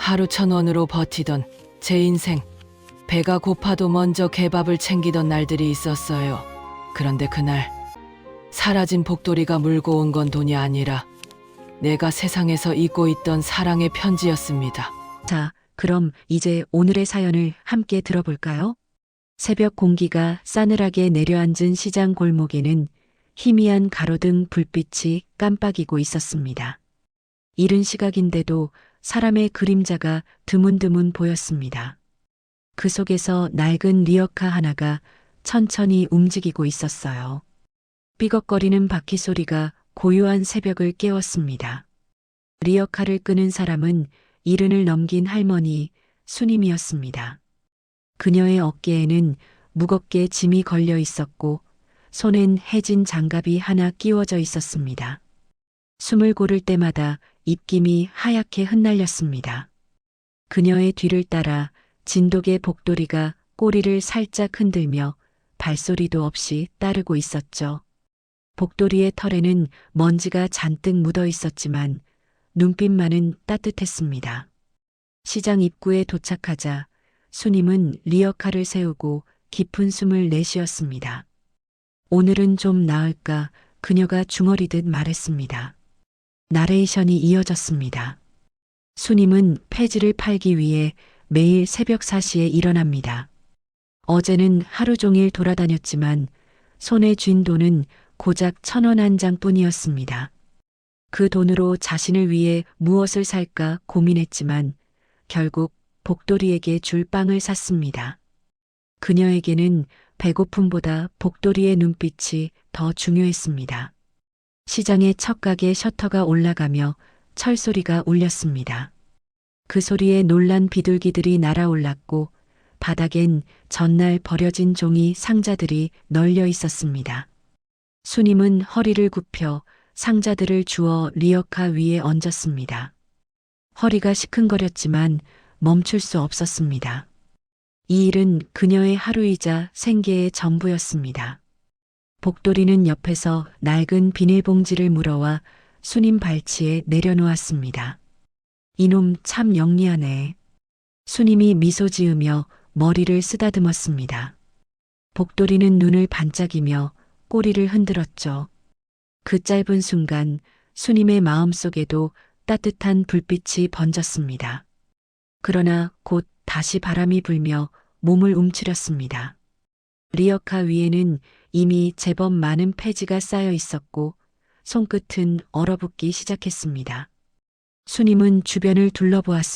하루 천 원으로 버티던 제 인생. 배가 고파도 먼저 개밥을 챙기던 날들이 있었어요. 그런데 그날 사라진 복돌이가 물고 온 건 돈이 아니라 내가 세상에서 잊고 있던 사랑의 편지였습니다. 자, 그럼 이제 오늘의 사연을 함께 들어볼까요? 새벽 공기가 싸늘하게 내려앉은 시장 골목에는 희미한 가로등 불빛이 깜빡이고 있었습니다. 이른 시각인데도 사람의 그림자가 드문드문 보였습니다. 그 속에서 낡은 리어카 하나가 천천히 움직이고 있었어요. 삐걱거리는 바퀴 소리가 고요한 새벽을 깨웠습니다. 리어카를 끄는 사람은 이른을 넘긴 할머니 순임이었습니다. 그녀의 어깨에는 무겁게 짐이 걸려 있었고 손엔 해진 장갑이 하나 끼워져 있었습니다. 숨을 고를 때마다 입김이 하얗게 흩날렸습니다. 그녀의 뒤를 따라 진돗개 복돌이가 꼬리를 살짝 흔들며 발소리도 없이 따르고 있었죠. 복돌이의 털에는 먼지가 잔뜩 묻어 있었지만 눈빛만은 따뜻했습니다. 시장 입구에 도착하자 수님은 리어카를 세우고 깊은 숨을 내쉬었습니다. 오늘은 좀 나을까 그녀가 중얼이듯 말했습니다. 나레이션이 이어졌습니다. 수님은 폐지를 팔기 위해 매일 새벽 4시에 일어납니다. 어제는 하루 종일 돌아다녔지만 손에 쥔 돈은 고작 천 원 한 장뿐이었습니다. 그 돈으로 자신을 위해 무엇을 살까 고민했지만 결국 복돌이에게 줄 빵을 샀습니다. 그녀에게는 배고픔보다 복돌이의 눈빛이 더 중요했습니다. 시장의 첫 가게 셔터가 올라가며 철소리가 울렸습니다. 그 소리에 놀란 비둘기들이 날아올랐고 바닥엔 전날 버려진 종이 상자들이 널려 있었습니다. 수님은 허리를 굽혀 상자들을 주워 리어카 위에 얹었습니다. 허리가 시큰거렸지만 멈출 수 없었습니다. 이 일은 그녀의 하루이자 생계의 전부였습니다. 복돌이는 옆에서 낡은 비닐봉지를 물어와 수님 발치에 내려놓았습니다. 이놈 참 영리하네. 수님이 미소 지으며 머리를 쓰다듬었습니다. 복돌이는 눈을 반짝이며 꼬리를 흔들었죠. 그 짧은 순간 수님의 마음속에도 따뜻한 불빛이 번졌습니다. 그러나 곧 다시 바람이 불며 몸을 움츠렸습니다. 리어카 위에는 이미 제법 많은 폐지가 쌓여 있었고 손끝은 얼어붙기 시작했습니다. 수님은 주변을 둘러보았습니다.